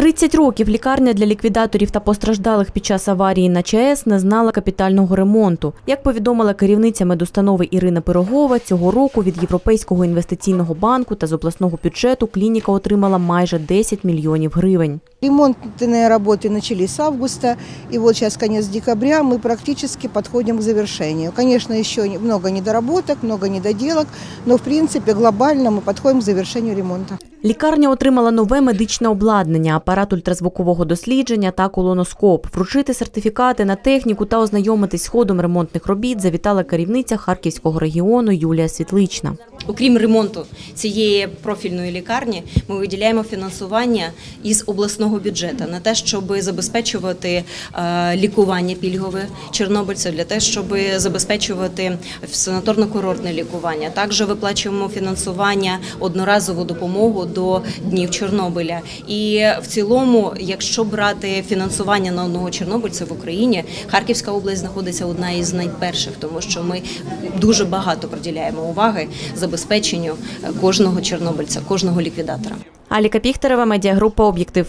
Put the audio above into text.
30 років лікарня для ліквідаторів та постраждалих під час аварії на ЧАЕС не знала капітального ремонту. Як повідомила керівниця медустанови Ірина Пирогова, цього року від Європейського інвестиційного банку та з обласного бюджету клініка отримала майже 10 мільйонів гривень. Ремонтные работы начались с августа, и вот сейчас конец декабря, мы практически подходим к завершению. Конечно, еще не- много недоработок, много недоделок, но в принципе глобально мы подходим к завершению ремонта. Лікарня отримала нове медичне обладнання, апарат ультразвукового дослідження та колоноскоп. Вручити сертифікати на техніку та ознайомитись з ходом ремонтних робіт завітала керівниця Харківського регіону Юлія Світлична. Окрім ремонту цієї профільної лікарні, ми виділяємо фінансування із обласного бюджету на те, щоб забезпечувати е, лікування пільгове чорнобильців, для того, щоб забезпечувати санаторно-курортне лікування. Також виплачуємо фінансування одноразову допомогу до днів Чорнобиля. І в цілому, якщо брати фінансування на одного чорнобильця в Україні, Харківська область знаходиться одна із найперших, тому що ми дуже багато приділяємо уваги забезпеченню кожного чорнобильця, кожного ліквідатора. Аліка Піхтерева, медіагрупа Об'єктив.